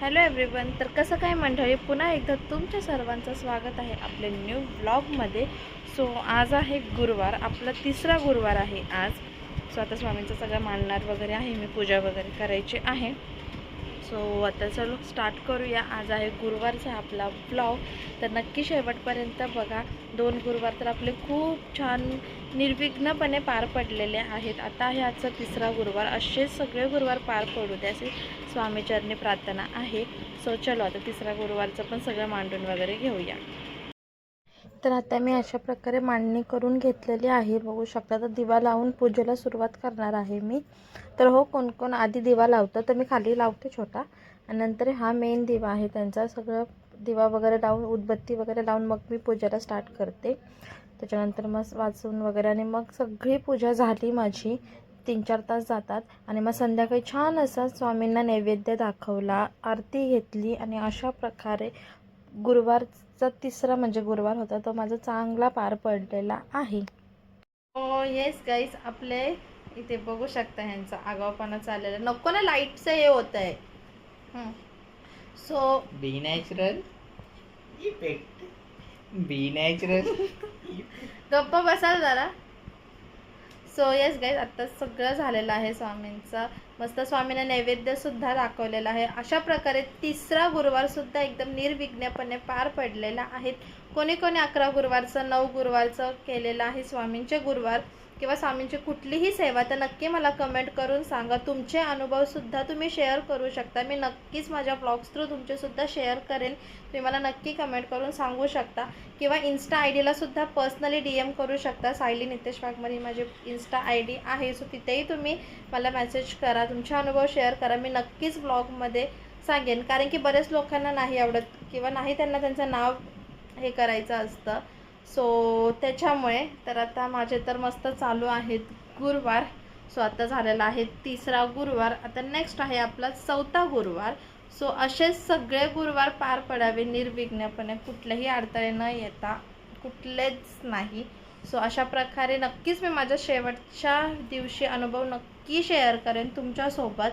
Hello everyone तर कसं काय मंडळी पुन्हा एकदा तुमच्या सर्वांचं स्वागत आहे आपल्या न्यू ब्लॉगमध्ये. सो आज आहे गुरुवार आपला तिसरा गुरुवार आहे आज. सो आता स्वामींचा सगळं मांडणार वगैरे आहे मी पूजा वगैरे करायची आहे. सो आता चलो स्टार्ट करूया. आज आहे गुरुवारचा आपला ब्लॉग तर नक्की शेवटपर्यंत बघा. दोन गुरुवार तर आपले खूप छान निर्विघ्नपणे पार पडलेले आहेत. आता आहे आजचा तिसरा गुरुवार. असेच सगळे गुरुवार पार पडू दे असे स्वामीचरणी प्रार्थना आहे. सो चलो आता तिसरा गुरुवारचं पण सगळं मांडून वगैरे घेऊया. तर आता मी अशा प्रकारे मांडणी करून घेतलेली आहे. बघू शकता तर दिवा लावून पूजेला सुरुवात करणार आहे मी. तर हो कोण कोण आधी दिवा लावतं तर मी खाली लावते छोटा. आणि नंतर हा मेन दिवा आहे त्यांचा सगळं दिवा वगैरे लावून उदबत्ती वगैरे लावून मग मी पूजेला स्टार्ट करते. त्याच्यानंतर मग वाचून वगैरे आणि मग सगळी पूजा झाली माझी. तीन चार तास जातात. आणि मग संध्याकाळी छान असा स्वामींना नैवेद्य दाखवला आरती घेतली आणि अशा प्रकारे गुरुवारचा तिसरा म्हणजे गुरुवार होता तो माझा चांगला पार पडलेला आहे. हो येस गाईस आपले इथे बघू शकता ह्यांचा आगावपणा चाललेला. नको ना लाईटचं हे होत आहे so be natural effect be natural गप्पा बसाल जरा. सो येस गाईज आता सगळं झालेलं आहे स्वामींचं. मस्त स्वामींना नैवेद्य सुद्धा दाखवलेला आहे. अशा प्रकारे तिसरा गुरुवार सुद्धा एकदम निर्विघ्नपणे पार पडलेला आहे. कोणी कोणी अकरा गुरुवारचं नऊ गुरुवारचं केलेलं आहे स्वामींचे गुरुवार किंवा स्वामींची कुठलीही सेवा तर नक्की मला कमेंट करून सांगा. तुमचे अनुभवसुद्धा तुम्ही शेअर करू शकता. मी नक्कीच माझ्या ब्लॉग्स थ्रू तुमचेसुद्धा शेअर करेन तुम्ही मला नक्की कमेंट करून सांगू शकता. किंवा इन्स्टा आय डीलासुद्धा पर्सनली डी एम करू शकता. सायली नितेश वाघमारी माझी इन्स्टा आय डी आहे. सो तिथेही तुम्ही मला मेसेज करा. तुमचे अनुभव शेअर करा. मी नक्कीच ब्लॉगमध्ये सांगेन. कारण की बरेच लोकांना नाही आवडत किंवा नाही त्यांना त्यांचं नाव हे करायचं असतं. सो त्याच्यामुळे तर आता माझे तर मस्त चालू आहेत गुरुवार. सो आता झालेला आहे तिसरा गुरुवार. आता नेक्स्ट आहे आपला चौथा गुरुवार. सो असे सगळे गुरुवार पार पडावे निर्विघ्नपणे. कुठलेही अडथळे न येता कुठलेच नाही. सो अशा प्रकारे नक्कीच मी माझ्या शेवटच्या दिवशी अनुभव नक्की शेअर करेन तुमच्यासोबत.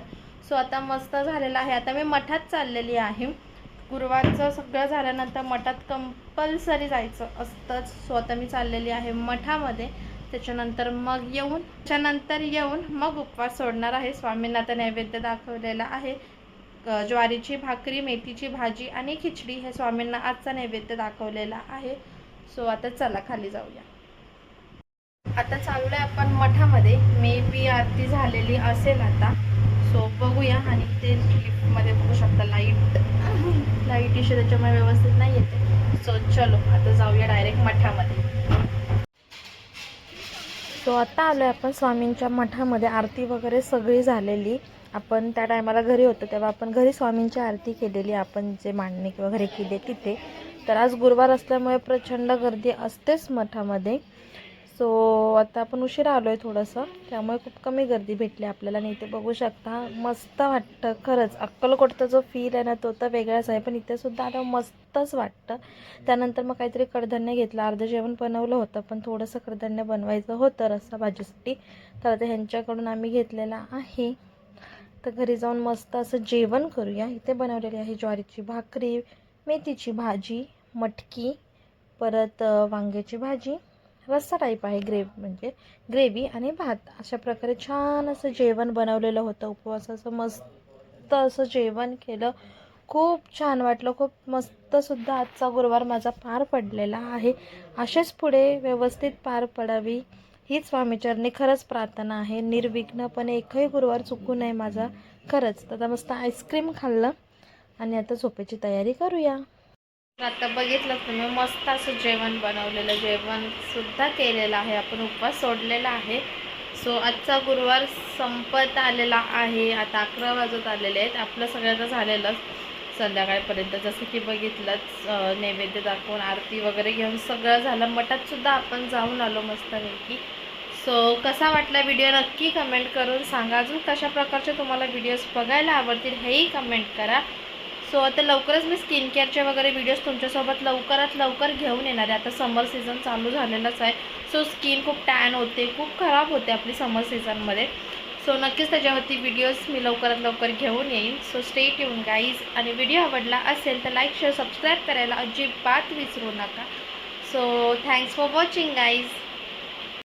सो आता मस्त झालेला आहे. आता मी मठात चाललेली आहे. गुरुवारचं सगळं झाल्यानंतर मठात कंपल्सरी जायचं असतंच. सो आता मी चाललेली आहे मठामध्ये. त्याच्यानंतर मग येऊन त्याच्यानंतर येऊन मग उपवास सोडणार आहे. स्वामींना आता नैवेद्य दाखवलेला आहे. ज्वारीची भाकरी मेथीची भाजी आणि खिचडी हे स्वामींना आजचा नैवेद्य दाखवलेला आहे. सो आता चला खाली जाऊया. आता चाललोय आपण मठामध्ये. मे बी आरती झालेली असेल आता. सो बघूया. आणि ते लिफ्टमध्ये बघू शकता. लाइट लाइट इशू त्याच्यामुळे व्यवस्थित नाही येते. सो चलो. आता जाऊया डायरेक्ट मठामध्ये. सो आता आलो आहे आपण स्वामींच्या मठामध्ये. आरती वगैरे सगळी झालेली. आपण त्या टायमाला घरी होतो. तेव्हा आपण घरी स्वामींची आरती केलेली. आपण जे मांडणी वगैरे केली तिथे. तर आज गुरुवार असल्यामुळे प्रचंड गर्दी असतेच मठामध्ये. सो आता आपण उशिरा आलो आहे थोडंसं. त्यामुळे खूप कमी गर्दी भेटली आपल्याला. आणि इथे बघू शकता मस्त वाटतं. खरंच अक्कलकोटचा जो फील आहे ना तो तर वेगळाच आहे. पण इथेसुद्धा आता मस्तच वाटतं. त्यानंतर मग काहीतरी कडधान्य घेतलं. अर्धं जेवण बनवलं होतं पण थोडंसं कडधान्य बनवायचं होतं रस्सा भाजीसाठी. तर आता ह्यांच्याकडून आम्ही घेतलेला आहे. तर घरी जाऊन मस्त असं जेवण करूया. इथे बनवलेली आहे ज्वारीची भाकरी मेथीची भाजी मटकी परत वांग्याची भाजी. रस्सा टाईप आहे ग्रेव म्हणजे ग्रेव्ही आणि भात. अशा प्रकारे छान असं जेवण बनवलेलं होतं. उपवासाचं मस्त असं जेवण केलं. खूप छान वाटलं. खूप मस्तसुद्धा आजचा गुरुवार माझा पार पडलेला आहे. असेच पुढे व्यवस्थित पार पडावी हीच स्वामीचरणी खरंच प्रार्थना आहे. निर्विघ्नपणे एकही गुरुवार चुकू नये माझा खरंच. तर मस्त आईस्क्रीम खाल्लं आणि आता झोपेची तयारी करूया. आता बघितलं तुम्ही मस्त असं जेवण बनवलेलं जेवणसुद्धा केलेलं आहे आपण उपवास सोडलेला आहे. सो आजचा गुरुवार संपत आलेला आहे आता अकरा वाजत आलेले आहेत आपलं सगळ्यांचं झालेलं संध्याकाळपर्यंत जसं की बघितलंच नैवेद्य दाखवून आरती वगैरे घेऊन सगळं झालं. मठातसुद्धा आपण जाऊन आलो मस्तपैकी. सो कसा वाटला व्हिडिओ नक्की कमेंट करून सांगा. अजून कशा प्रकारचे तुम्हाला व्हिडिओज बघायला आवडतील हेही कमेंट करा. सो आता लवकरच मी स्किन केअरचे वगैरे व्हिडिओज तुमच्यासोबत लवकरात लवकर घेऊन येणार आहे. आता समर सीझन चालू झालेलाच आहे. सो स्किन खूप टॅन होते खूप खराब होते आपली समर सीझनमध्ये सो नक्कीच त्याच्यावरती व्हिडिओज मी लवकरात लवकर घेऊन येईन. सो स्टेट येऊन गाईज आणि व्हिडिओ आवडला असेल तर लाईक शेअर सबस्क्राईब करायला अजिबात विसरू नका. So thanks for watching guys